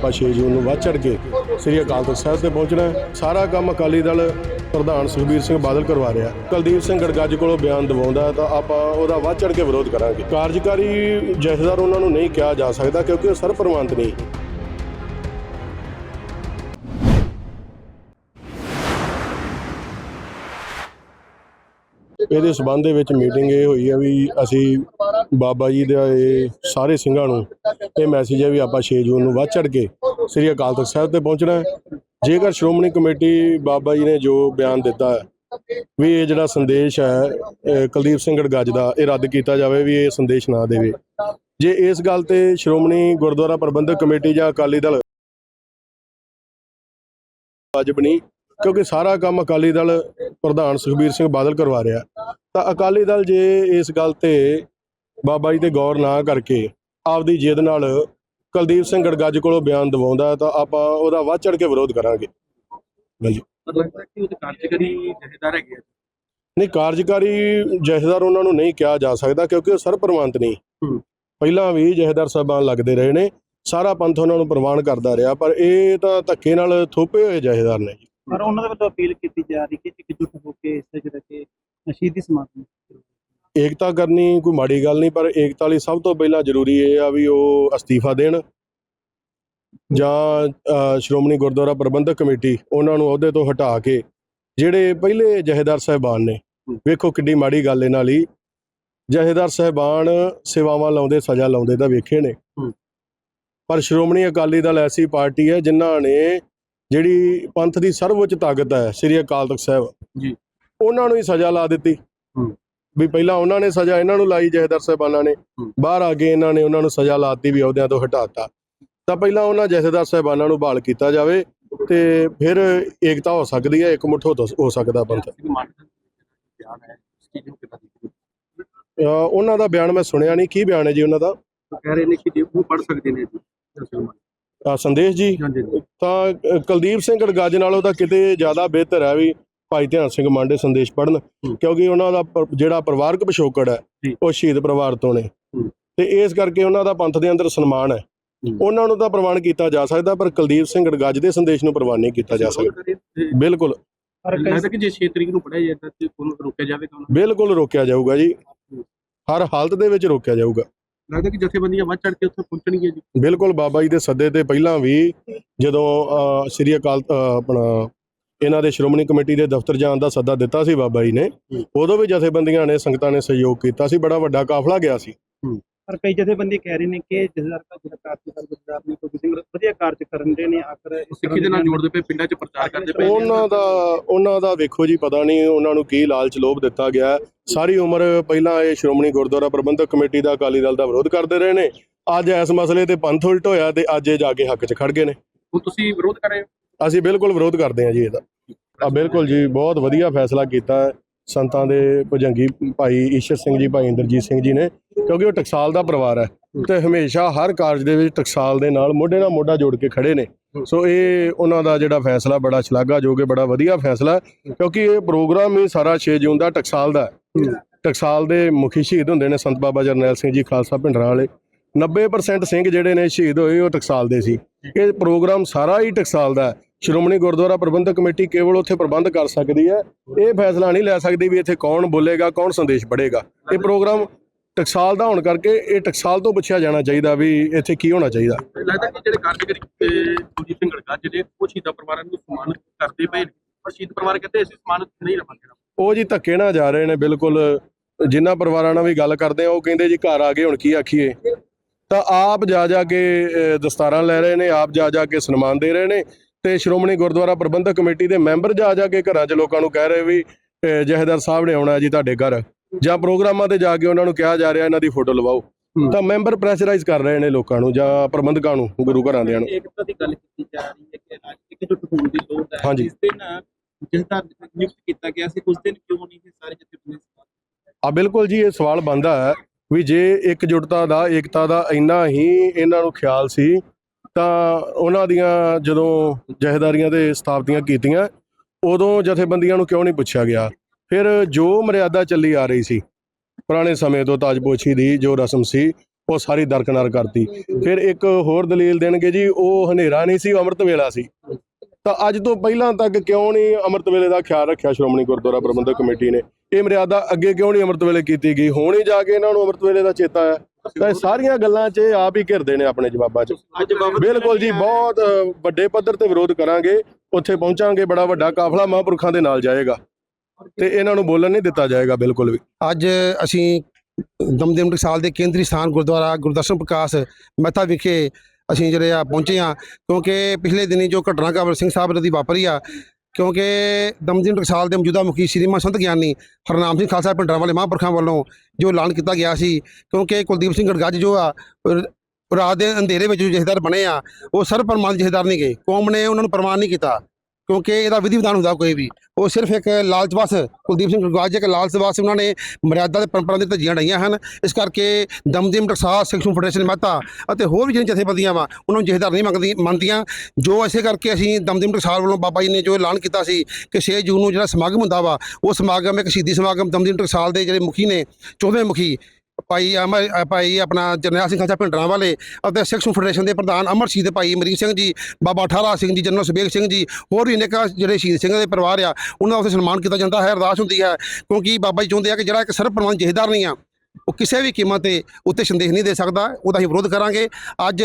ਆਪਾਂ 6 ਜੂਨ ਨੂੰ ਵੱਧ ਚੜ ਕੇ ਸ੍ਰੀ ਅਕਾਲ ਤਖਤ ਸਾਹਿਬ ਤੇ ਪਹੁੰਚਣਾ ਹੈ। ਸਾਰਾ ਕੰਮ ਅਕਾਲੀ ਦਲ ਪ੍ਰਧਾਨ ਸੁਖਬੀਰ ਸਿੰਘ ਬਾਦਲ ਕਰਵਾ ਰਿਹਾ ਕੁਲਦੀਪ ਸਿੰਘ ਗੜਗੱਜ ਕੋਲੋਂ ਬਿਆਨ ਦਿਵਾਉਂਦਾ ਹੈ ਤਾਂ ਆਪਾਂ ਉਹਦਾ ਵੱਧ ਚੜ ਕੇ ਵਿਰੋਧ ਕਰਾਂਗੇ। ਕਾਰਜਕਾਰੀ ਜਥੇਦਾਰ ਉਹਨਾਂ ਨੂੰ ਨਹੀਂ ਕਿਹਾ ਜਾ ਸਕਦਾ ਕਿਉਂਕਿ ਉਹ ਸਰਪ੍ਰਵਾਨਤ ਨਹੀਂ ਇਹਦੇ ਸਬੰਧ ਦੇ ਵਿੱਚ ਮੀਟਿੰਗ ਇਹ ਹੋਈ ਹੈ ਵੀ ਅਸੀਂ ਬਾਬਾ ਜੀ ਦੇ ਇਹ ਸਾਰੇ ਸਿੰਘਾਂ ਨੂੰ ਇਹ ਮੈਸੇਜ ਹੈ ਵੀ ਆਪਾਂ 6 ਜੂਨ ਨੂੰ ਵੱਧ ਚੜ ਕੇ ਸ੍ਰੀ ਅਕਾਲ ਤਖਤ ਸਾਹਿਬ ਤੇ ਪਹੁੰਚਣਾ ਹੈ। ਜੇਕਰ ਸ਼੍ਰੋਮਣੀ ਕਮੇਟੀ ਬਾਬਾ ਜੀ ਨੇ ਜੋ ਬਿਆਨ ਦਿੱਤਾ ਹੈ, ਵੀ ਇਹ ਜਿਹੜਾ ਸੰਦੇਸ਼ ਹੈ ਕੁਲਦੀਪ ਸਿੰਘ ਗੜਗੱਜ ਦਾ, ਇਹ ਰੱਦ ਕੀਤਾ ਜਾਵੇ ਵੀ ਇਹ ਸੰਦੇਸ਼ ਨਾ ਦੇਵੇ। ਜੇ ਇਸ ਗੱਲ ਤੇ ਸ਼੍ਰੋਮਣੀ ਗੁਰਦੁਆਰਾ ਪ੍ਰਬੰਧਕ ਕਮੇਟੀ ਜਾਂ ਅਕਾਲੀ ਦਲ ਵਾਜਬ ਨਹੀਂ ਕਿਉਂਕਿ ਸਾਰਾ ਕੰਮ ਅਕਾਲੀ ਦਲ ਪ੍ਰਧਾਨ ਸੁਖਬੀਰ ਸਿੰਘ ਬਾਦਲ ਕਰਵਾ ਰਿਹਾ। ਤਾਂ ਅਕਾਲੀ ਦਲ ਜੇ ਇਸ ਗੱਲ ਤੇ ਬਾਬਾ ਜੀ ਤੇ ਗੌਰ ਨਾ ਕਰਕੇ ਆਪਦੀ ਜਿੱਦ ਨਾਲ ਕੁਲਦੀਪ ਸਿੰਘ ਗੜਗੱਜ ਕੋਲੋਂ ਬਿਆਨ ਦਿਵਾਉਂਦਾ ਤਾਂ ਆਪਾਂ ਉਹਦਾ ਵੱਧ ਚੜ ਕੇ ਵਿਰੋਧ ਕਰਾਂਗੇ। ਹਾਂਜੀ ਲੱਗਦਾ ਕਿ ਉਹ ਤੇ ਕਾਰਜਕਾਰੀ ਜਥੇਦਾਰ ਹੈਗੇ ਨਹੀਂ ਕਾਰਜਕਾਰੀ ਜਥੇਦਾਰ ਉਹਨਾਂ ਨੂੰ ਨਹੀਂ ਕਿਹਾ ਜਾ ਸਕਦਾ ਕਿਉਂਕਿ ਉਹ ਸਰਪ੍ਰਵਾਨਤ ਨਹੀਂ। ਪਹਿਲਾਂ ਵੀ ਜਥੇਦਾਰ ਸਾਹਿਬਾਨ ਲੱਗਦੇ ਰਹੇ ਨੇ। ਸਾਰਾ ਪੰਥ ਉਹਨਾਂ ਨੂੰ ਪ੍ਰਵਾਨ ਕਰਦਾ ਰਿਹਾ ਪਰ ਇਹ ਤਾਂ ਧੱਕੇ ਨਾਲ ਥੋਪੇ ਹੋਏ ਜਥੇਦਾਰ ਨੇ ਜੀ। ਪਰ ਉਹਨਾਂ ਦੇ ਵੱਲੋਂ ਅਪੀਲ ਕੀਤੀ ਜਾ ਰਹੀ ਕਿ ਇਕਜੁੱਟ ਹੋ ਕੇ ਇਸ ਜਿਹੜਾ ਕਿ ਸ਼ਹੀਦੀ ਸਮਾਗਮ ਏਕਤਾ ਕਰਨੀ ਕੋਈ ਮਾੜੀ ਗੱਲ ਨਹੀਂ ਪਰ ਏਕਤਾ ਲਈ ਸਭ ਤੋਂ ਪਹਿਲਾਂ ਜ਼ਰੂਰੀ ਇਹ ਆ ਵੀ ਉਹ ਅਸਤੀਫਾ ਦੇਣ। ਜਾਂ ਸ਼੍ਰੋਮਣੀ ਗੁਰਦੁਆਰਾ ਪ੍ਰਬੰਧਕ ਕਮੇਟੀ ਉਹਨਾਂ ਨੂੰ ਅਹੁਦੇ ਤੋਂ ਹਟਾ ਕੇ ਜਿਹੜੇ ਪਹਿਲੇ ਜਹੇਦਾਰ ਸਾਹਿਬਾਨ ਨੇ ਵੇਖੋ ਕਿੱਡੀ ਮਾੜੀ ਗੱਲ ਇਹਨਾਂ ਲਈ। ਜਹੇਦਾਰ ਸਾਹਿਬਾਨ ਸੇਵਾਵਾਂ ਲਾਉਂਦੇ ਸਜ਼ਾ ਲਾਉਂਦੇ ਤਾਂ ਵੇਖੇ ਨੇ। ਪਰ ਸ਼੍ਰੋਮਣੀ ਅਕਾਲੀ ਦਲ ਐਸੀ ਪਾਰਟੀ ਹੈ ਜਿਨ੍ਹਾਂ ਨੇ ਜਿਹੜੀ ਪੰਥ ਦੀ ਸਰਵਉੱਚ ਤਾਕਤ ਹੈ ਸ੍ਰੀ ਅਕਾਲ ਤਖਤ ਸਾਹਿਬ। ਜੀ। ਉਹਨਾਂ ਨੂੰ ਹੀ ਸਜ਼ਾ ਲਾ ਦਿੱਤੀ। ਵੀ ਪਹਿਲਾਂ ਉਹਨਾਂ ਨੇ ਸਜ਼ਾ ਇਹਨਾਂ ਨੂੰ ਲਾਈ ਜਹੇਦਾਰ ਸਾਹਿਬਾਨਾਂ ਨੇ। ਬਾਹਰ ਆ ਕੇ ਇਹਨਾਂ ਨੇ ਉਹਨਾਂ ਨੂੰ ਸਜ਼ਾ ਲਾਤੀ ਵੀ ਅਹੁਦਿਆਂ ਤੋਂ ਹਟਾਤਾ। ਤਾਂ ਪਹਿਲਾਂ ਉਹਨਾਂ ਜਥੇਦਾਰ ਸਾਹਿਬਾਨਾਂ ਨੂੰ ਬਹਾਲ ਕੀਤਾ ਜਾਵੇ ਤੇ ਫਿਰ ਏਕਤਾ ਹੋ ਸਕਦੀ ਹੈ ਇਕਮੁੱਠ ਹੋ ਹੋ ਸਕਦਾ ਪੰਥ। ਉਹਨਾਂ ਦਾ ਬਿਆਨ ਮੈਂ ਸੁਣਿਆ ਨਹੀਂ। ਕੀ ਬਿਆਨ ਹੈ ਜੀ ਉਹਨਾਂ ਦਾ? ਕਹਿ ਰਹੇ ਨੇ ਕਿ ਉਹ ਪੜ ਸਕਦੇ ਨੇ ਜੀ। ਅਹ ਸੰਦੇਸ਼ ਜੀ। ਤਾਂ ਕੁਲਦੀਪ ਸਿੰਘ ਗੜਗੱਜ ਨਾਲੋਂ ਤਾਂ ਕਿਤੇ ਜ਼ਿਆਦਾ ਬਿਹਤਰ ਹੈ ਵੀ ਭਾਈ ਧਿਆਨ ਸਿੰਘ ਮਾਂਡੇ ਸੰਦੇਸ਼ ਪੜਨ ਕਿਉਂਕਿ ਉਹਨਾਂ ਦਾ ਜਿਹੜਾ ਪਰਿਵਾਰਕ ਪਿਛੋਕੜ ਹੈ। ਉਹ ਸ਼ਹੀਦ ਪਰਿਵਾਰ ਤੋਂ ਨੇ। ਤੇ ਇਸ ਕਰਕੇ ਉਹਨਾਂ ਦਾ ਪੰਥ ਦੇ ਅੰਦਰ ਸਨਮਾਨ ਹੈ। ਉਹਨਾਂ ਨੂੰ ਤਾਂ ਪ੍ਰਵਾਨ ਕੀਤਾ ਜਾ ਸਕਦਾ ਪਰ ਕੁਲਦੀਪ ਸਿੰਘ ਗੜਗੱਜ ਦੇ ਸੰਦੇਸ਼ ਨੂੰ ਪ੍ਰਵਾਨ ਨਹੀਂ ਕੀਤਾ ਜਾ ਸਕਦਾ। ਬਿਲਕੁਲ। ਪਰ ਕਈ ਲੱਗਦਾ ਕਿ ਜੇ 6 ਤਰੀਕ ਨੂੰ ਪੜਿਆ ਜਾਂਦਾ ਤੇ ਉਹਨੂੰ ਰੋਕਿਆ ਜਾਵੇਗਾ ਉਹਨਾਂ ਬਿਲਕੁਲ ਰੋਕਿਆ ਜਾਊਗਾ ਜੀ। ਹਰ ਹਾਲਤ ਦੇ ਵਿੱਚ ਰੋਕਿਆ ਜਾਊਗਾ। ਲੱਗਦਾ ਕਿ ਜਥੇਬੰਦੀਆਂ ਵੱਧ ਚੜ ਕੇ ਉੱਥੇ ਪਹੁੰਚਣਗੀਆਂ ਜੀ। ਬਿਲਕੁਲ ਬਾਬਾ ਜੀ ਦੇ ਸੱਦੇ ਤੇ ਪਹਿਲਾਂ ਵੀ ਜਦੋਂ ਸ੍ਰੀ ਅਕਾਲ ਆਪਣਾ ਇਹਨਾਂ ਦੇ ਸ਼੍ਰੋਮਣੀ ਕਮੇਟੀ ਦੇ ਦਫ਼ਤਰ ਜਾਣ ਦਾ ਸੱਦਾ ਦਿੱਤਾ ਸੀ ਬਾਬਾ ਜੀ ਨੇ। ਉਦੋਂ ਵੀ ਜਥੇਬੰਦੀਆਂ ਨੇ ਸੰਗਤਾਂ ਨੇ ਸਹਿਯੋਗ ਕੀਤਾ ਸੀ ਬੜਾ ਵੱਡਾ ਕਾਫਲਾ ਗਿਆ ਸੀ। ਪਰ ਕਈ ਜਥੇਬੰਦੀ ਕਹਿ ਰਹੇ ਨੇ ਕਿ ਜਥੇਦਾਰ ਦਾ ਜਿਹੜਾ ਕਾਰਜਕਾਰੀ ਗੁਰਦਾਰ ਨੇ ਕੋਈ ਸਿੰਘ ਵਧੀਆ ਕਾਰਜ ਕਰਨ ਦੇ ਨੇ ਆਖਰ ਸਿੱਖੀ ਦੇ ਨਾਲ ਜੋੜਦੇ ਪਏ? ਪਿੰਡਾਂ 'ਚ ਪ੍ਰਚਾਰ ਕਰਦੇ ਪਏ ਨੇ। ਉਹਨਾਂ ਦਾ ਉਹਨਾਂ ਦਾ ਵੇਖੋ ਜੀ ਪਤਾ ਨਹੀਂ ਉਹਨਾਂ ਨੂੰ ਕੀ ਲਾਲਚ ਲੋਭ ਦਿੱਤਾ ਗਿਆ। ਸਾਰੀ ਉਮਰ ਪਹਿਲਾਂ ਇਹ ਸ਼੍ਰੋਮਣੀ ਗੁਰਦੁਆਰਾ ਪ੍ਰਬੰਧਕ ਕਮੇਟੀ ਦਾ ਅਕਾਲੀ ਦਲ ਦਾ ਵਿਰੋਧ ਕਰਦੇ ਰਹੇ ਨੇ। ਅੱਜ ਇਸ ਮਸਲੇ ਤੇ ਪੰਥ ਉਲਟ ਹੋਇਆ ਤੇ ਅੱਜ ਇਹ ਜਾ ਕੇ ਹੱਕ 'ਚ ਖੜ ਗਏ ਨੇ। ਹੁਣ ਤੁਸੀਂ ਵਿਰੋਧ ਕਰ ਰਹੇ ਹੋ? ਅਸੀਂ ਬਿਲਕੁਲ ਵਿਰੋਧ ਕਰਦੇ ਹਾਂ ਜੀ ਇਹਦਾ। ਆ ਬਿਲਕੁਲ ਜੀ ਬਹੁਤ ਵਧੀਆ ਫੈਸਲਾ ਕੀਤਾ ਸੰਤਾਂ ਦੇ ਭੁਜੰਗੀ ਭਾਈ ਈਸ਼ਰ ਸਿੰਘ ਜੀ ਭਾਈ ਇੰਦਰਜੀਤ ਸਿੰਘ ਜੀ ਨੇ। ਕਿਉਂਕਿ ਉਹ ਟਕਸਾਲ ਦਾ ਪਰਿਵਾਰ ਹੈ ਤੇ ਹਮੇਸ਼ਾ ਹਰ ਕਾਰਜ ਦੇ ਵਿੱਚ ਟਕਸਾਲ ਦੇ ਨਾਲ ਮੋਢੇ ਨਾਲ ਮੋਢਾ ਜੋੜ ਕੇ ਖੜੇ ਨੇ। ਸੋ ਇਹ ਉਹਨਾਂ ਦਾ ਜਿਹੜਾ ਫੈਸਲਾ ਬੜਾ ਸ਼ਲਾਘਾਯੋਗ ਹੈ, ਬੜਾ ਵਧੀਆ ਫੈਸਲਾ ਕਿਉਂਕਿ ਇਹ ਪ੍ਰੋਗਰਾਮ ਹੀ ਸਾਰਾ 6 ਜੂਨ ਦਾ ਟਕਸਾਲ ਦਾ ਟਕਸਾਲ ਦੇ ਮੁਖੀ ਸ਼ਹੀਦ ਹੁੰਦੇ ਨੇ ਸੰਤ ਬਾਬਾ ਜਰਨੈਲ ਸਿੰਘ ਜੀ, ਖਾਲਸਾ ਭਿੰਡਰਾਂ ਵਾਲੇ। 90% ਸਿੰਘ ਜਿਹੜੇ ਨੇ ਸ਼ਹੀਦ ਹੋਏ, ਉਹ ਟਕਸਾਲ ਦੇ ਸੀ। ਇਹ ਪ੍ਰੋਗਰਾਮ ਸਾਰਾ ਹੀ ਟਕਸਾਲ ਦਾ ਸ਼੍ਰੋਮਣੀ ਗੁਰਦੁਆਰਾ ਪ੍ਰਬੰਧਕ ਕਮੇਟੀ ਕੇਵਲ ਉੱਥੇ ਪ੍ਰਬੰਧ ਕਰ ਸਕਦੀ ਹੈ। ਇਹ ਫੈਸਲਾ ਨਹੀਂ ਲੈ ਸਕਦੀ ਵੀ ਇੱਥੇ ਕੌਣ ਬੋਲੇਗਾ, ਕੌਣ ਸੰਦੇਸ਼ ਪੜੇਗਾ ਇਹ ਪ੍ਰੋਗਰਾਮ ਟਕਸਾਲ ਦਾ ਹੋਣ ਕਰਕੇ ਇਹ ਟਕਸਾਲ ਤੋਂ ਪੁੱਛਿਆ ਜਾਣਾ ਚਾਹੀਦਾ ਵੀ ਇੱਥੇ ਕੀ ਹੋਣਾ ਚਾਹੀਦਾ। ਲੱਗਦਾ ਕਿ ਜਿਹੜੇ ਕਾਰਜਕਾਰੀ ਕੁਲਜੀਤ ਸਿੰਘ ਗੜਗੱਜ ਜਿਹੜੇ ਉਹ ਸ਼ਹੀਦਾਂ ਪਰਿਵਾਰਾਂ ਨੂੰ ਸਨਮਾਨ ਕਰਦੇ ਪਏ ਪਰ ਸ਼ਹੀਦ ਪਰਿਵਾਰ ਕਹਿੰਦੇ ਅਸੀਂ ਸਨਮਾਨ ਨਹੀਂ ਲਵਾਂਗੇ ਉਹ ਜੀ ਧੱਕੇ ਨਾਲ ਜਾ ਰਹੇ ਨੇ ਬਿਲਕੁਲ। ਜਿਨ੍ਹਾਂ ਪਰਿਵਾਰਾਂ ਨਾਲ ਵੀ ਗੱਲ ਕਰਦੇ ਆ ਉਹ ਕਹਿੰਦੇ ਜੀ ਘਰ ਆ ਗਏ ਹੁਣ ਕੀ ਆਖੀਏ। ਤਾਂ ਆਪ ਜਾ ਜਾ ਕੇ ਦਸਤਾਰਾਂ ਲੈ ਰਹੇ ਨੇ ਆਪ ਜਾ ਜਾ ਕੇ ਸਨਮਾਨ ਦੇ ਰਹੇ ਨੇ। ਤੇ ਸ਼੍ਰੋਮਣੀ ਗੁਰਦੁਆਰਾ ਪ੍ਰਬੰਧਕ ਕਮੇਟੀ ਦੇ ਮੈਂਬਰ ਜਾ ਜਾ ਕੇ ਘਰਾਂ 'ਚ ਲੋਕਾਂ ਨੂੰ ਕਹਿ ਰਹੇ ਵੀ ਅ, ਜਥੇਦਾਰ ਸਾਹਿਬ ਨੇ ਆਉਣਾ ਜੀ ਤੁਹਾਡੇ ਘਰ। ਜਾਂ ਪ੍ਰੋਗਰਾਮਾਂ ਤੇ ਜਾ ਕੇ ਉਹਨਾਂ ਨੂੰ ਕਿਹਾ ਜਾ ਰਿਹਾ ਇਹਨਾਂ ਦੀ ਫੋਟੋ ਲਵਾਓ। ਤਾਂ ਮੈਂਬਰ ਪ੍ਰੈਸ਼ਰਾਈਜ਼ ਕਰ ਰਹੇ ਨੇ ਲੋਕਾਂ ਨੂੰ ਜਾਂ ਪ੍ਰਬੰਧਕਾਂ ਨੂੰ ਗੁਰੂ ਘਰਾਂ ਦਿਆਂ ਨੂੰ ਏਕਤਾ ਦੀ ਗੱਲ ਕੀਤੀ ਜਾ ਰਹੀ ਹੈ ਕਿ ਅੱਜ ਇਕਜੁੱਟ ਹੋਣ ਦੀ ਲੋੜ ਹੈ ਹਾਂਜੀ। ਜਿਸ ਦਿਨ ਜਥੇਦਾਰ ਨਿਯੁਕਤ ਕੀਤਾ ਗਿਆ ਸੀ। ਉਸ ਦਿਨ ਕਿਉਂ ਨਹੀਂ ਇਹ ਸਾਰੇ ਜਥੇਬੰਦੀ ਆ ਬਿਲਕੁਲ ਜੀ ਇਹ ਸਵਾਲ ਬਣਦਾ ਹੈ ਵੀ ਜੇ ਇਕਜੁੱਟਤਾ ਦਾ ਏਕਤਾ ਦਾ ਇੰਨਾ ਹੀ ਇਹਨਾਂ ਨੂੰ ਖਿਆਲ ਸੀ ਤਾਂ ਉਹਨਾਂ ਦੀਆਂ ਜਦੋਂ ਜਹੇਦਾਰੀਆਂ ਦੇ ਸਥਾਪਤੀਆਂ ਕੀਤੀਆਂ ਉਦੋਂ ਜਥੇਬੰਦੀਆਂ ਨੂੰ ਕਿਉਂ ਨਹੀਂ ਪੁੱਛਿਆ ਗਿਆ? ਫਿਰ ਜੋ ਮਰਿਆਦਾ ਚੱਲੀ ਆ ਰਹੀ ਸੀ ਪੁਰਾਣੇ ਸਮੇਂ ਤੋਂ ਤਾਜਪੋਸ਼ੀ ਦੀ ਜੋ ਰਸਮ ਸੀ ਉਹ ਸਾਰੀ ਦਰਕਨਾਰ ਕਰਤੀ। ਫਿਰ ਇੱਕ ਹੋਰ ਦਲੀਲ ਦੇਣਗੇ ਜੀ ਉਹ ਹਨੇਰਾ ਨਹੀਂ ਸੀ ਅੰਮ੍ਰਿਤ ਵੇਲਾ ਸੀ। ਤਾਂ ਅੱਜ ਤੋਂ ਪਹਿਲਾਂ ਤੱਕ ਕਿਉਂ ਨਹੀਂ ਅੰਮ੍ਰਿਤ ਵੇਲੇ ਦਾ ਖਿਆਲ ਰੱਖਿਆ ਸ਼੍ਰੋਮਣੀ ਗੁਰਦੁਆਰਾ ਪ੍ਰਬੰਧਕ ਕਮੇਟੀ ਨੇ? ਇਹ ਮਰਿਆਦਾ ਅੱਗੇ ਕਿਉਂ ਨਹੀਂ ਅੰਮ੍ਰਿਤ ਵੇਲੇ ਕੀਤੀ ਗਈ? ਹੁਣ ਹੀ ਜਾ ਕੇ ਇਹਨਾਂ ਨੂੰ ਅੰਮ੍ਰਿਤ ਵੇਲੇ ਦਾ ਚੇਤਾ ਆਇਆ ਤਾਂ ਇਹ ਸਾਰੀਆਂ ਗੱਲਾਂ 'ਚ ਆਪ ਹੀ ਘਿਰਦੇ ਨੇ ਆਪਣੇ ਜਵਾਬਾਂ 'ਚ। ਬਿਲਕੁਲ ਜੀ ਬਹੁਤ ਵੱਡੇ ਪੱਧਰ ਤੇ ਵਿਰੋਧ ਕਰਾਂਗੇ। ਉੱਥੇ ਪਹੁੰਚਾਂਗੇ ਬੜਾ ਵੱਡਾ ਕਾਫਲਾ ਮਹਾਂਪੁਰਖਾਂ ਦੇ ਨਾਲ ਜਾਏਗਾ। ਤੇ ਇਹਨਾਂ ਨੂੰ ਬੋਲਣ ਨਹੀਂ ਦਿੱਤਾ ਜਾਏਗਾ ਬਿਲਕੁਲ ਵੀ। ਅੱਜ ਅਸੀਂ ਦਮਦਮ ਟਕਸਾਲ ਦੇ ਕੇਂਦਰੀ ਸਥਾਨ ਗੁਰਦੁਆਰਾ ਗੁਰਦਰਸ਼ਨ ਪ੍ਰਕਾਸ਼ ਮਹਿਤਾ ਵਿਖੇ ਅਸੀਂ ਜਿਹੜੇ ਆ ਪਹੁੰਚੇ ਆ ਕਿਉਂਕਿ ਪਿਛਲੇ ਦਿਨੀ ਜੋ ਘਟਨਾ ਕਾਬਲ ਸਿੰਘ ਸਾਹਿਬ ਦੀ ਵਾਪਰੀ ਆ, ਕਿਉਂਕਿ ਦਮਦਮ ਟਕਸਾਲ ਦੇ ਮੌਜੂਦਾ ਮੁਖੀ ਸ਼੍ਰੀਮਾਨ ਸੰਤ ਗਿਆਨੀ ਹਰਨਾਮ ਸਿੰਘ ਖਾਲਸਾ ਪਿੰਡਰਾਂ ਵਾਲੇ ਮਹਾਂਪੁਰਖਾਂ ਵੱਲੋਂ ਜੋ ਐਲਾਨ ਕੀਤਾ ਗਿਆ ਸੀ, ਕਿਉਂਕਿ ਕੁਲਦੀਪ ਸਿੰਘ ਗੜਗੱਜ ਜੋ ਆ ਰਾਤ ਦੇ ਅੰਧੇਰੇ ਵਿੱਚ ਜੋ ਜਥੇਦਾਰ ਬਣੇ ਆ, ਉਹ ਸਰਬ ਪ੍ਰਮਾਣ ਜਥੇਦਾਰ ਨਹੀਂ ਗਏ। ਕੌਮ ਨੇ ਉਹਨਾਂ ਨੂੰ ਪ੍ਰਮਾਣ ਨਹੀਂ ਕੀਤਾ। ਕਿਉਂਕਿ ਇਹਦਾ ਵਿਧੀ ਵਿਧਾਨ ਹੁੰਦਾ ਕੋਈ ਵੀ। ਉਹ ਸਿਰਫ ਇੱਕ ਲਾਲਚ ਬਸ ਕੁਲਦੀਪ ਸਿੰਘ ਗੜਗੱਜ ਇੱਕ ਲਾਲਚ ਬਸ ਉਹਨਾਂ ਨੇ ਮਰਿਆਦਾ ਦੇ ਪਰੰਪਰਾ ਦੇ ਧੱਜੀਆਂ ਡਾਈਆਂ ਹਨ। ਇਸ ਕਰਕੇ ਦਮਦਮ ਟਕਸਾਲ ਸਿੱਖੂ ਫੈਡਰੇਸ਼ਨ ਮਹਿਤਾ ਅਤੇ ਹੋਰ ਵੀ ਜਿਹੜੀਆਂ ਜਥੇਬੰਦੀਆਂ ਵਾ, ਉਹਨਾਂ ਨੂੰ ਜਥੇਦਾਰ ਨਹੀਂ ਮੰਗਦੀ ਮੰਨਦੀਆਂ। ਜੋ ਇਸੇ ਕਰਕੇ ਅਸੀਂ ਦਮਦਮ ਟਕਸਾਲ ਵੱਲੋਂ ਬਾਬਾ ਜੀ ਨੇ ਜੋ ਐਲਾਨ ਕੀਤਾ ਸੀ ਕਿ 6 ਜੂਨ ਨੂੰ ਜਿਹੜਾ ਸਮਾਗਮ ਹੁੰਦਾ ਵਾ, ਉਹ ਸਮਾਗਮ, ਇੱਕ ਸ਼ਹੀਦੀ ਸਮਾਗਮ ਦਮਦਮ ਟਕਸਾਲ ਦੇ ਜਿਹੜੇ ਮੁਖੀ ਨੇ 14ਵੇਂ ਮੁਖੀ ਭਾਈ ਅਮਰ ਭਾਈ ਆਪਣਾ ਜਰਨੈਲ ਸਿੰਘ ਖਾਲਸਾ ਭਿੰਡਰਾਂ ਵਾਲੇ ਅਤੇ ਸਿੱਖ ਫੈਡਰੇਸ਼ਨ ਦੇ ਪ੍ਰਧਾਨ ਅਮਰ ਸ਼ਹੀਦ ਭਾਈ ਅਮਰੀਕ ਸਿੰਘ ਜੀ, ਬਾਬਾ ਠਾਰਾ ਸਿੰਘ ਜੀ, ਜਨਰਲ ਸੁਬੇਗ ਸਿੰਘ ਜੀ, ਹੋਰ ਵੀ ਅਨੇਕਾਂ ਜਿਹੜੇ ਸ਼ਹੀਦ ਸਿੰਘ ਦੇ ਪਰਿਵਾਰ ਆ, ਉਹਨਾਂ ਦਾ ਉੱਥੇ ਸਨਮਾਨ ਕੀਤਾ ਜਾਂਦਾ ਹੈ, ਅਰਦਾਸ ਹੁੰਦੀ ਹੈ ਕਿਉਂਕਿ ਬਾਬਾ ਜੀ ਚਾਹੁੰਦੇ ਆ ਕਿ ਜਿਹੜਾ ਇੱਕ ਸਰਬ ਪ੍ਰਵਾਨ ਜਥੇਦਾਰ ਨਹੀਂ ਆ ਉਹ ਕਿਸੇ ਵੀ ਕੀਮਤ ਤੇ ਉੱਤੇ ਸੰਦੇਸ਼ ਨਹੀਂ ਦੇ ਸਕਦਾ, ਉਹਦਾ ਅਸੀਂ ਵਿਰੋਧ ਕਰਾਂਗੇ। ਅੱਜ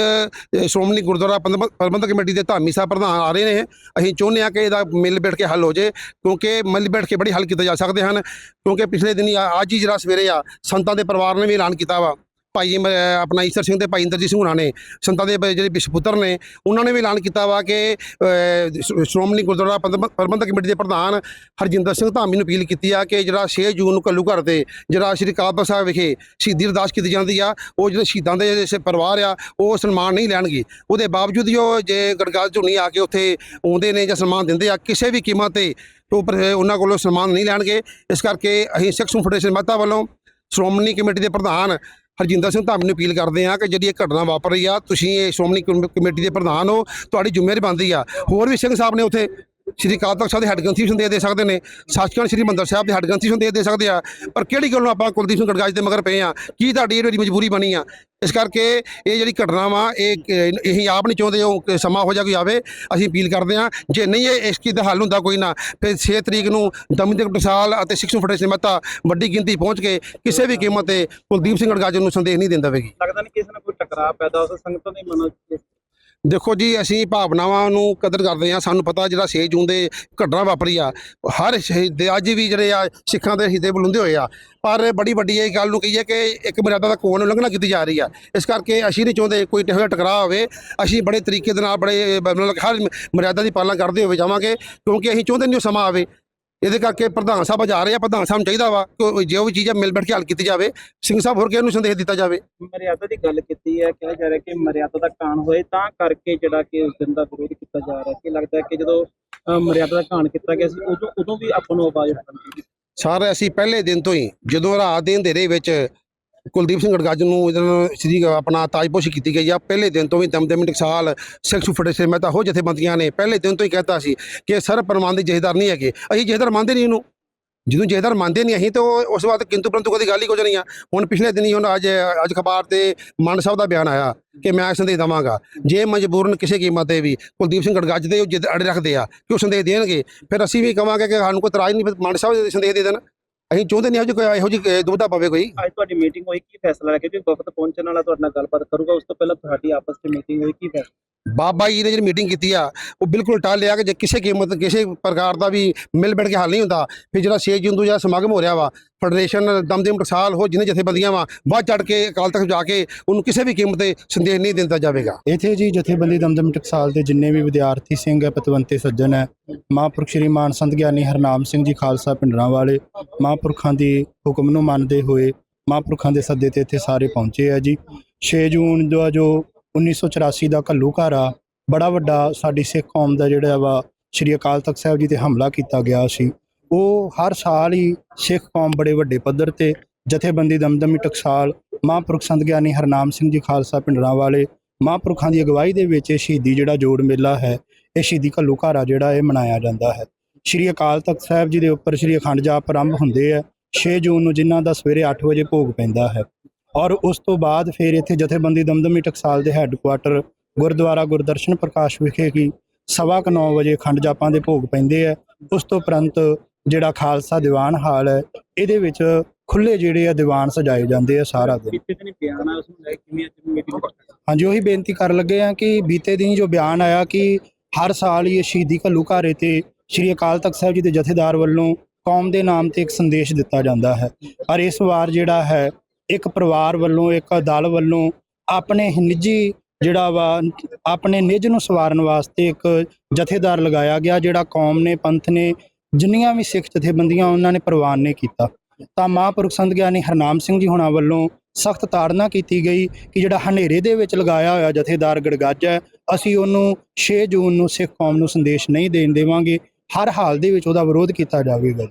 ਸ਼੍ਰੋਮਣੀ ਗੁਰਦੁਆਰਾ ਪ੍ਰਬੰਧ- ਪ੍ਰਬੰਧਕ ਕਮੇਟੀ ਦੇ ਧਾਮੀ ਸਾਹਿਬ ਪ੍ਰਧਾਨ ਆ ਰਹੇ ਨੇ। ਅਸੀਂ ਚਾਹੁੰਦੇ ਹਾਂ ਕਿ ਇਹਦਾ ਮਿਲ ਬੈਠ ਕੇ ਹੱਲ ਹੋ ਜੇ ਕਿਉਂਕਿ ਮਿਲ ਬੈਠ ਕੇ ਬੜੀ ਹੱਲ ਕੀਤੇ ਜਾ ਸਕਦੇ ਹਨ। ਕਿਉਂਕਿ ਪਿਛਲੇ ਦਿਨੀ ਆ- ਅੱਜ ਹੀ ਜਿਹੜਾ ਸਵੇਰੇ ਆ, ਸੰਤਾਂ ਦੇ ਪਰਿਵਾਰ ਨੇ ਵੀ ਐਲਾਨ ਕੀਤਾ ਵਾ। ਭਾਈ ਆਪਣਾ ਈਸਰ ਸਿੰਘ ਤੇ ਭਾਈ ਇੰਦਰਜੀਤ ਸਿੰਘ ਹੁਣਾਂ ਨੇ, ਸੰਤਾਂ ਦੇ ਬ- ਜਿਹੜੇ ਬਿਸ਼ਪੁੱਤਰ ਨੇ, ਉਹਨਾਂ ਨੇ ਵੀ ਐਲਾਨ ਕੀਤਾ ਵਾ ਕਿ ਸ਼੍ਰੋਮਣੀ ਗੁਰਦੁਆਰਾ ਪ੍ਰਬੰਧਕ ਕਮੇਟੀ ਦੇ ਪ੍ਰਧਾਨ ਹਰਜਿੰਦਰ ਸਿੰਘ ਧਾਮੀ ਨੂੰ ਅਪੀਲ ਕੀਤੀ ਆ ਕਿ ਜਿਹੜਾ 6 ਜੂਨ ਨੂੰ ਕੱਲੂ ਘਰ ਤੇ, ਜਿਹੜਾ ਸ਼੍ਰੀ ਕਾਬਾ ਸਾਹਿਬ ਵਿਖੇ ਸ਼ਹੀਦੀ ਅਰਦਾਸ ਕੀਤੀ ਜਾਂਦੀ ਆ, ਉਹ ਜਿਹੜੇ ਸ਼ਹੀਦਾਂ ਦੇ ਜਿਹੜੇ ਪਰਿਵਾਰ ਆ, ਉਹ ਸਨਮਾਨ ਨਹੀਂ ਲੈਣਗੇ। ਉਹਦੇ ਬਾਵਜੂਦ ਹੀ ਉਹ ਜੇ ਗੜਗਾਲ ਝੁੰਨੀ ਆ ਕੇ ਉੱਥੇ ਆਉਂਦੇ ਨੇ ਜਾਂ ਸਨਮਾਨ ਦਿੰਦੇ ਆ, ਕਿਸੇ ਵੀ ਕੀਮਤ ਤੇ ਉਹਨਾਂ ਕੋਲੋਂ ਸਨਮਾਨ ਨਹੀਂ ਲੈਣਗੇ। ਇਸ ਕਰਕੇ ਅਸੀਂ ਸਿੱਖ ਫੈਡਰੇਸ਼ਨ ਮਹਤਾ ਵੱਲੋਂ ਸ਼੍ਰੋਮਣੀ ਕਮੇਟੀ ਦੇ ਪ੍ਰਧਾਨ ਹਰਜਿੰਦਰ ਸਿੰਘ ਧਾਮੀ ਨੂੰ ਅਪੀਲ ਕਰਦੇ ਆ ਕਿ ਜਿਹੜੀ ਇਹ ਘਟਨਾ ਵਾਪਰ ਰਹੀ ਆ, ਤੁਸੀਂ ਇਹ ਸ਼੍ਰੋਮਣੀ ਕਮੇਟੀ ਦੇ ਪ੍ਰਧਾਨ ਹੋ, ਤੁਹਾਡੀ ਜ਼ਿੰਮੇਵਾਰੀ ਬਣਦੀ ਆ। ਹੋਰ ਵੀ ਸਿੰਘ ਸਾਹਿਬ ਨੇ ਉੱਥੇ ਸ਼੍ਰੀ ਅਕਾਲ ਤਖਤ ਸਾਹਿਬ ਦੇ ਹੈੱਡ ਗ੍ਰੰਥੀ ਵੀ ਦੇ ਸਕਦੇ ਨੇ ਸੱਚਖੰਡ ਸ਼੍ਰੀ ਮੰਦਰ ਸਾਹਿਬ ਦੇ ਹੈੱਡ ਗ੍ਰੰਥੀ ਸੰਦੇਸ਼ ਦੇ ਸਕਦੇ ਆ, ਪਰ ਕਿਹੜੀ ਗੱਲੋਂ ਆਪਾਂ ਕੁਲਦੀਪ ਸਿੰਘ ਗੜਗਾਜ ਦੇ ਮਗਰ ਪਏ ਆ? ਕੀ ਤੁਹਾਡੀ ਇਹ ਮਜਬੂਰੀ ਬਣੀ ਆ? ਇਸ ਕਰਕੇ ਇਹ ਜਿਹੜੀ ਘਟਨਾ ਵਾ, ਇਹ ਇਹ ਆਪ ਨਹੀਂ ਚਾਹੁੰਦੇ ਉਹ ਸਮਾਂ ਹੋ ਜਾ ਕੋਈ ਆਵੇ, ਅਸੀਂ ਅਪੀਲ ਕਰਦੇ ਆ ਜੇ ਨਹੀਂ ਇਹ ਇਸ ਚੀਜ਼ ਦਾ ਹੱਲ ਹੁੰਦਾ ਕੋਈ ਨਾ, ਫਿਰ 6 ਤਰੀਕ ਨੂੰ ਦਮਦਮ ਟਕਸਾਲ ਅਤੇ ਸਿੱਖ ਫੈਡਰੇਸ਼ਨ ਮਤਾ ਵੱਡੀ ਗਿਣਤੀ ਪਹੁੰਚ ਕੇ ਕਿਸੇ ਵੀ ਕੀਮਤ ਤੇ ਕੁਲਦੀਪ ਸਿੰਘ ਗੜਗਾਜ ਨੂੰ ਸੰਦੇਸ਼ ਨਹੀਂ ਦਿੰਦਾ ਹੋਵੇਗੀ ਲੱਗਦਾ ਨਹੀਂ ਕਿਸੇ ਨਾਲ ਕੋਈ ਟਕਰਾਅ ਪੈਦਾ ਹੋ ਸਕਦਾ, ਸੰਗਤਾਂ ਦੇ ਮਨਾਂ 'ਚ ਦੇਖੋ ਜੀ, ਅਸੀਂ ਭਾਵਨਾਵਾਂ ਨੂੰ ਕਦਰ ਕਰਦੇ ਹਾਂ। ਸਾਨੂੰ ਪਤਾ ਜਿਹੜਾ 6 ਜੂਨ ਦੇ ਘਟਨਾ ਵਾਪਰੀ ਆ, ਹਰ ਸ਼ਹੀਦ ਅੱਜ ਵੀ ਜਿਹੜੇ ਆ, ਸਿੱਖਾਂ ਦੇ ਹਿੱਤੇ ਬੁਲੰਦੇ ਹੋਏ ਆ। ਪਰ ਬੜੀ ਵੱਡੀ ਇਹ ਗੱਲ ਨੂੰ ਕਹੀਏ ਕਿ ਇੱਕ ਮਰਿਆਦਾ ਦਾ ਕੋਣ ਉਲੰਘਣਾ ਕੀਤੀ ਜਾ ਰਹੀ ਆ। ਇਸ ਕਰਕੇ ਅਸੀਂ ਨਹੀਂ ਚਾਹੁੰਦੇ ਕੋਈ ਇਹੋ ਜਿਹਾ ਟਕਰਾਅ ਹੋਵੇ। ਅਸੀਂ ਬੜੇ ਤਰੀਕੇ ਦੇ ਨਾਲ, ਬੜੇ ਮਤਲਬ ਹਰ ਮਰਿਆਦਾ ਦੀ ਪਾਲਣਾ ਕਰਦੇ ਹੋਏ ਜਾਵਾਂਗੇ, ਕਿਉਂਕਿ ਅਸੀਂ ਚਾਹੁੰਦੇ ਨਹੀਂ ਉਹ ਸਮਾਂ ਆਵੇ। ਇਹਦੇ ਕਰਕੇ ਪ੍ਰਧਾਨ ਸਾਹਿਬ ਜਾ ਰਹੇ ਆ ਪ੍ਰਧਾਨ ਸਾਹਿਬ ਨੂੰ ਚਾਹੀਦਾ ਵਾ ਕਿ ਉਹ ਜੋ ਵੀ ਚੀਜ਼ ਮਿਲ ਬੈਠ ਕੇ ਹੱਲ ਕੀਤੀ ਜਾਵੇ ਸਿੰਘ ਸਾਹਿਬ ਹੋਰ ਕਿਸੇ ਨੂੰ ਸੰਦੇਸ਼ ਦਿੱਤਾ ਜਾਵੇ? ਮਰਿਆਦਾ ਦੀ ਗੱਲ ਕੀਤੀ ਹੈ ਕਿਹਾ ਜਾ ਰਿਹਾ ਕਿ ਮਰਿਆਦਾ ਦਾ ਕਾਣ ਹੋਏ ਤਾਂ ਕਰਕੇ ਜਿਹੜਾ ਕਿ ਉਸ ਦਿਨ ਦਾ ਵਿਰੋਧ ਕੀਤਾ ਜਾ ਰਿਹਾ ਕਿ ਲੱਗਦਾ ਹੈ ਕਿ ਜਦੋਂ ਮਰਿਆਦਾ ਦਾ ਕਾਣ ਕੀਤਾ ਗਿਆ ਸੀ ਉਦੋਂ ਉਦੋਂ ਵੀ ਆਪਾਂ ਨੂੰ ਆਵਾਜ਼ ਉਠਾਉਣੀ ਚਾਹੀਦੀ ਸਰ ਅਸੀਂ ਪਹਿਲੇ ਦਿਨ ਤੋਂ ਹੀ ਜਦੋਂ ਰਾਤ ਦੇ ਅੰਧੇਰੇ ਵਿੱਚ ਕੁਲਦੀਪ ਸਿੰਘ ਗੜਗੱਜ ਨੂੰ ਇਹਦੇ ਨਾਲ ਸ੍ਰੀ ਆਪਣਾ ਤਾਜਪੋਸ਼ੀ ਕੀਤੀ ਗਈ ਆ। ਪਹਿਲੇ ਦਿਨ ਤੋਂ ਵੀ ਦਮਦਮੀ ਟਕਸਾਲ ਸਿੱਖ ਫੈਡਰੇਸ਼ਨ ਮੈਂ ਤਾਂ ਹੋ ਜਥੇਬੰਦੀਆਂ ਨੇ ਪਹਿਲੇ ਦਿਨ ਤੋਂ ਹੀ ਕਹਿਤਾ ਸੀ ਕਿ ਸਰ ਪ੍ਰਮਾਨ ਦੇ ਜਥੇਦਾਰ ਨਹੀਂ ਹੈਗੇ। ਅਸੀਂ ਜਥੇਦਾਰ ਮੰਨਦੇ ਨਹੀਂ ਇਹਨੂੰ। ਜਦੋਂ ਜਥੇਦਾਰ ਮੰਨਦੇ ਨਹੀਂ ਅਸੀਂ ਤਾਂ ਉਹ- ਉਸ ਬਾਅਦ ਕਿੰਤੂ ਪਰੰਤੂ ਕਦੀ ਗੱਲ ਹੀ ਕੁਝ ਨਹੀਂ ਆ। ਹੁਣ ਪਿਛਲੇ ਦਿਨੀ ਹੁਣ ਅੱਜ ਅੱਜ ਅਖਬਾਰ ਤੇ ਮਾਨ ਸਾਹਿਬ ਦਾ ਬਿਆਨ ਆਇਆ ਕਿ ਮੈਂ ਸੰਦੇਸ਼ ਦੇਵਾਂਗਾ। ਜੇ ਮਜਬੂਰਨ ਕਿਸੇ ਕੀਮਤ ਤੇ ਵੀ ਕੁਲਦੀਪ ਸਿੰਘ ਗੜਗੱਜ ਦੇ ਉਹ ਜਿੱਦ ਅੜੇ ਰੱਖਦੇ ਆ ਕਿ ਉਹ ਸੰਦੇਸ਼ ਦੇਣਗੇ, ਫਿਰ ਅਸੀਂ ਵੀ ਕਵਾਂਗੇ ਕਿ ਸਾਨੂੰ ਕੋਈ ਤਰਾਜ ਨਹੀਂ, ਫਿਰ ਮਾਨ ਸਾਹਿਬ ਦੇ ਸੰਦੇਸ਼ ਦੇ ਦੇਣ। ਅਸੀਂ ਚਾਹੁੰਦੇ ਨਹੀਂ ਇਹੋ ਜਿਹੀ ਇਹੋ ਜਿਹੀ ਦੁਬਦਾ ਪਵੇ ਕੋਈ। ਅੱਜ ਤੁਹਾਡੀ ਮੀਟਿੰਗ ਹੋਈ ਕੀ ਫੈਸਲਾ ਰੱਖਿਆ ਕਿ ਵਫਦ ਪਹੁੰਚਣ ਵਾਲਾ ਤੁਹਾਡੇ ਨਾਲ ਗੱਲਬਾਤ ਕਰੂਗਾ ਉਸ ਤੋਂ ਪਹਿਲਾਂ ਤੁਹਾਡੀ ਆਪਸ ਵਿੱਚ ਮੀਟਿੰਗ ਹੋਈ ਕੀ ਫੈਸਲਾ? ਬਾਬਾ ਜੀ ਨੇ ਜਿਹੜੀ ਮੀਟਿੰਗ ਕੀਤੀ ਆ ਉਹ ਬਿਲਕੁਲ ਟਾਲ ਲਿਆ ਕਿ ਜੇ ਕਿਸੇ ਕੀਮਤ ਕਿਸੇ ਪ੍ਰਕਾਰ ਦਾ ਵੀ ਮਿਲ ਬੈਠ ਕੇ ਹੱਲ ਨਹੀਂ ਹੁੰਦਾ ਫਿਰ ਜਿਹੜਾ 6 ਜੂਨ ਤੋਂ ਜਿਹੜਾ ਸਮਾਗਮ ਹੋ ਰਿਹਾ ਵਾ ਫੈਡਰੇਸ਼ਨ ਦਮਦਮ ਟਕਸਾਲ ਹੋ ਜਿਹਨੇ ਜਥੇਬੰਦੀਆਂ ਵਾ, ਵੱਧ ਚੜ ਕੇ ਅਕਾਲ ਤਖਤ ਜਾ ਕੇ ਉਹਨੂੰ ਕਿਸੇ ਵੀ ਕੀਮਤ ਤੇ ਸੰਦੇਸ਼ ਨਹੀਂ ਦਿੱਤਾ ਜਾਵੇਗਾ। ਇੱਥੇ ਜੀ ਜਥੇਬੰਦੀ ਦਮਦਮ ਟਕਸਾਲ ਦੇ ਜਿੰਨੇ ਵੀ ਵਿਦਿਆਰਥੀ ਸਿੰਘ ਹੈ, ਪਤਵੰਤੇ ਸੱਜਣ ਹੈ, ਮਹਾਂਪੁਰਖ ਸ਼੍ਰੀ ਮਾਨ ਸੰਤ ਗਿਆਨੀ ਹਰਨਾਮ ਸਿੰਘ ਜੀ ਖਾਲਸਾ ਪਿੰਡਰਾਂ ਵਾਲੇ, ਮਹਾਂਪੁਰਖਾਂ ਦੀ ਹੁਕਮ ਨੂੰ ਮੰਨਦੇ ਹੋਏ ਮਹਾਂਪੁਰਖਾਂ ਦੇ ਸੱਦੇ ਤੇ ਇੱਥੇ ਸਾਰੇ ਪਹੁੰਚੇ ਆ ਜੀ। 6 ਜੂਨ ਦਾ ਜੋ 1984 ਦਾ ਘੱਲੂ ਘਰ ਆ, ਬੜਾ ਵੱਡਾ ਸਾਡੀ ਸਿੱਖ ਕੌਮ ਦਾ ਜਿਹੜਾ ਵਾ, ਸ਼੍ਰੀ ਅਕਾਲ ਤਖਤ ਸਾਹਿਬ ਜੀ ਤੇ ਹਮਲਾ ਕੀਤਾ ਗਿਆ ਸੀ। ਉਹ ਹਰ ਸਾਲ ਹੀ ਸਿੱਖ ਕੌਮ ਬੜੇ ਵੱਡੇ ਪੱਧਰ ਤੇ ਜਥੇਬੰਦੀ ਦਮਦਮੀ ਟਕਸਾਲ ਮਹਾਂਪੁਰਖ ਸੰਤ ਗਿਆਨੀ ਹਰਨਾਮ ਸਿੰਘ ਜੀ ਖਾਲਸਾ ਪਿੰਡਰਾਂ ਵਾਲੇ ਮਹਾਂਪੁਰਖਾਂ ਦੀ ਅਗਵਾਈ ਦੇ ਵਿੱਚ ਇਹ ਸ਼ਹੀਦੀ ਜਿਹੜਾ ਜੋੜ ਮੇਲਾ ਹੈ, ਇਹ ਸ਼ਹੀਦੀ ਘੱਲੂ ਘਾਰਾ ਜਿਹੜਾ ਇਹ ਮਨਾਇਆ ਜਾਂਦਾ ਹੈ। ਸ਼੍ਰੀ ਅਕਾਲ ਤਖਤ ਸਾਹਿਬ ਜੀ ਦੇ ਉੱਪਰ ਸ਼੍ਰੀ ਅਖੰਡ ਜਾਪ ਆਰੰਭ ਹੁੰਦੇ ਆ 6 ਜੂਨ ਨੂੰ ਜਿਨ੍ਹਾਂ ਦਾ ਸਵੇਰੇ 8 ਵਜੇ ਭੋਗ ਪੈਂਦਾ ਹੈ ਔਰ ਉਸ ਤੋਂ ਬਾਅਦ ਫਿਰ ਇੱਥੇ ਜਥੇਬੰਦੀ ਦਮਦਮੀ ਟਕਸਾਲ ਦੇ ਹੈੱਡਕੁਆਟਰ ਗੁਰਦੁਆਰਾ ਗੁਰਦਰਸ਼ਨ ਪ੍ਰਕਾਸ਼ ਵਿਖੇ ਕੀ ਸਵਾ ਕੁ ਨੌ ਵਜੇ ਖੰਡ ਜਾਪਾਂ ਦੇ ਭੋਗ ਪੈਂਦੇ ਆ ਉਸ ਤੋਂ ਉਪਰੰਤ ਜਿਹੜਾ ਖਾਲਸਾ ਦੀਵਾਨ ਹਾਲ ਹੈ ਇਹਦੇ ਵਿੱਚ ਖੁੱਲੇ ਜਿਹੜੇ ਆ ਦੀਵਾਨ ਸਜਾਏ ਜਾਂਦੇ ਆ ਸਾਰਾ ਦਿਨ। ਬੀਤੇ ਦਿਨ ਬਿਆਨ ਆ ਉਸ ਨੂੰ ਲੈ ਕੇ ਕਿਵੇਂ ਅੱਜ ਮੀਟਿੰਗ ਹਾਂਜੀ ਉਹੀ ਬੇਨਤੀ ਕਰਨ ਲੱਗੇ ਆ ਕਿ ਬੀਤੇ ਦਿਨ ਜੋ ਬਿਆਨ ਆਇਆ ਕਿ ਹਰ ਸਾਲ ਇਹ ਸ਼ਹੀਦੀ ਘੱਲੂਘਾਰੇ ਤੇ ਸ਼੍ਰੀ ਅਕਾਲ ਤਖਤ ਸਾਹਿਬ ਜੀ ਦੇ ਜਥੇਦਾਰ ਵੱਲੋਂ ਕੌਮ ਦੇ ਨਾਮ ਤੇ ਇੱਕ ਸੰਦੇਸ਼ ਦਿੱਤਾ ਜਾਂਦਾ ਹੈ। ਪਰ ਇਸ ਵਾਰ ਜਿਹੜਾ ਹੈ ਇੱਕ ਪਰਿਵਾਰ ਵੱਲੋਂ ਇੱਕ ਦਲ ਵੱਲੋਂ ਆਪਣੇ ਨਿੱਜੀ ਜਿਹੜਾ ਵਾ ਆਪਣੇ ਨਿੱਜ ਨੂੰ ਸਵਾਰਨ ਵਾਸਤੇ ਇੱਕ ਜਥੇਦਾਰ ਲਗਾਇਆ ਗਿਆ ਜਿਹੜਾ ਕੌਮ ਨੇ ਪੰਥ ਨੇ ਜਿੰਨੀਆਂ ਵੀ ਸਿੱਖ ਜਥੇਬੰਦੀਆਂ ਉਹਨਾਂ ਨੇ ਪ੍ਰਵਾਨ ਨੇ ਕੀਤਾ। ਤਾਂ ਮਹਾਂਪੁਰਖ ਸੰਤ ਗਿਆਨੀ ਹਰਨਾਮ ਸਿੰਘ ਜੀ ਹੁਣਾਂ ਵੱਲੋਂ ਸਖਤ ਤਾੜਨਾ ਕੀਤੀ ਗਈ ਕਿ ਜਿਹੜਾ ਹਨੇਰੇ ਦੇ ਵਿੱਚ ਲਗਾਇਆ ਹੋਇਆ ਜਥੇਦਾਰ ਗੜਗੱਜ ਹੈ, ਅਸੀਂ ਉਹਨੂੰ 6 ਜੂਨ ਨੂੰ ਸਿੱਖ ਕੌਮ ਨੂੰ ਸੰਦੇਸ਼ ਨਹੀਂ ਦੇਣ ਦੇਵਾਂਗੇ। ਹਰ ਹਾਲ ਦੇ ਵਿੱਚ ਉਹਦਾ ਵਿਰੋਧ ਕੀਤਾ ਜਾਵੇਗਾ